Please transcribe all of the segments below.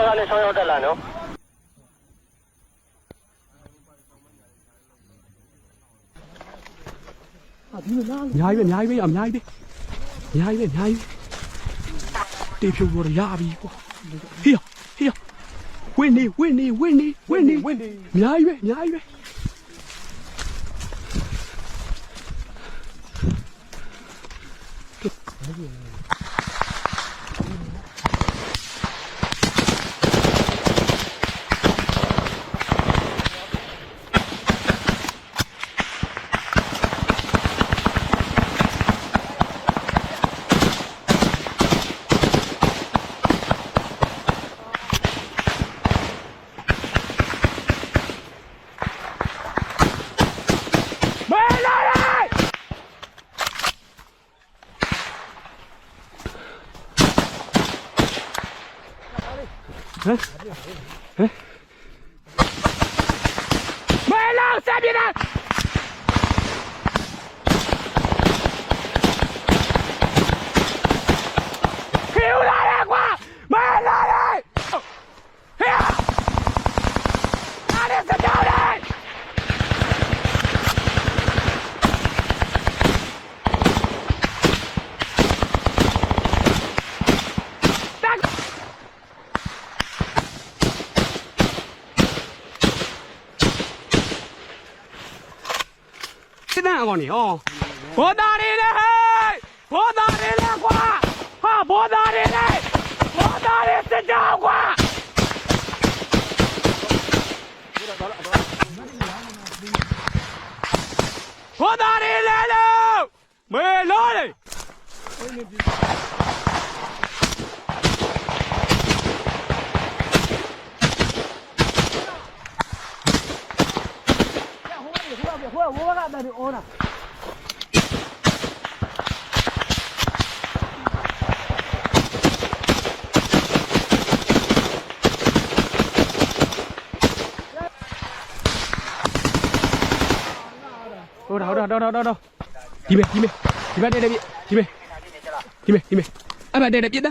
6ရောက်တက်လာနော်အများကြီးပဲအများကြီးပဲအများကြီးပဲအများကြီးပဲအများကြီးပဲတေဖြူတော့ရပြီကွာဟေးဟေးဝင်းနေဝင်းနေဝင်းနေဝင်းနေဝင်းနေအများကြီးပဲအများကြီးပဲ 没来人！哎？哎？没来，三边的。 တမ်းအကောင်နေဟောဘောသားတွေလေဟဲ့ဘောသားတွေလေကွာဟာဘောသားတွေလေဘောသားတွေစစ်ကြောင်းကွာဘောသားတွေလေလို့မေလို့လေ đây đi ô nào đâu đâu đâu đâu đâu đâu đâu? Đi về đi về. Đi về đây đây đi về. Đi về đi về. À bà đây đẹp biết đó.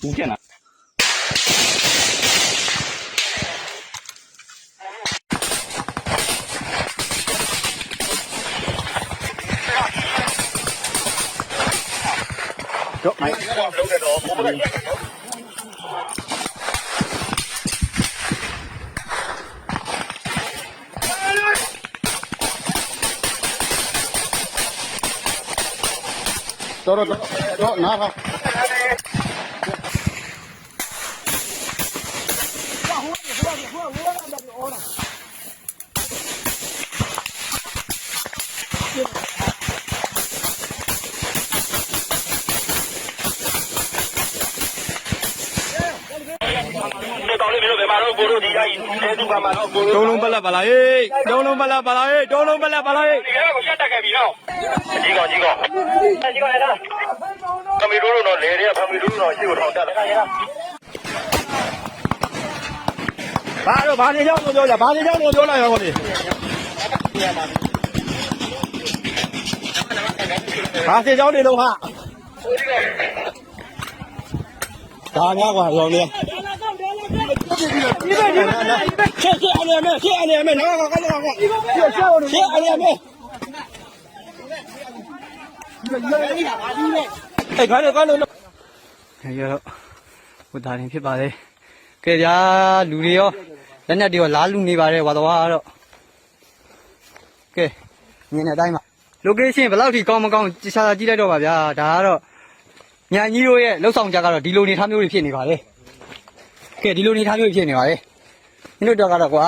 tú kia nào Chỗ mày. Toro, toro, toro, nada. မင်းတို့ဘယ်မှာတော့ကိုတို့ဒီအကြီးအဲသူကမှတော့ကိုတို့တုံးလုံးပလက်ပါလားဟေးတုံးလုံးပလက်ပါလားဟေးတုံးလုံးပလက်ပါလားဟေးဒီကတော့ရှက်တက်ခဲ့ပြီနော်ကြီးကောင်ကြီးကောင်ကြီးကောင်လည်းကမီတို့တော့လေတွေကဖမီတို့တော့ရှေ့ကိုထောင်တက်တယ်ခင်ဗျာဘာတော့ဘာနေကြောင်းလို့ပြောကြဘာနေကြောင်းလို့ပြောလိုက်ရောဒီဘာစေကြောင်းနေလို့ဟာဒါများကွာရောင်နေ စ်ပြီးတော့ဒီဘက်ဒီဘက်ရှေ့ရှေ့အလျာမဲရှေ့အလျာမဲနောက်ကကောက်ကောက်ကောက်ရှေ့ရှေ့ရှေ့အလျာမဲအဲ့ခါလည်းကောင်းလို့ခင်ရတော့ဝဒါရင်ဖြစ်ပါလေကဲဗျာလူတွေရောလက်နဲ့တွေရောလားလူနေပါတယ်ဝါတော်ကတော့ကဲမြင်တဲ့အတိုင်းပါ location ဘယ်လောက်ထိကောင်းမကောင်းတခြားကြည့်လိုက်တော့ပါဗျာဒါကတော့ညာကြီးတို့ရဲ့လှုပ်ဆောင်ချက်ကတော့ဒီလိုနေထားမျိုးတွေဖြစ်နေပါလေ ကဲဒီလိုနေထားမျိုးဖြစ်နေပါလေ။မင်းတို့တော့ကတော့ကွာ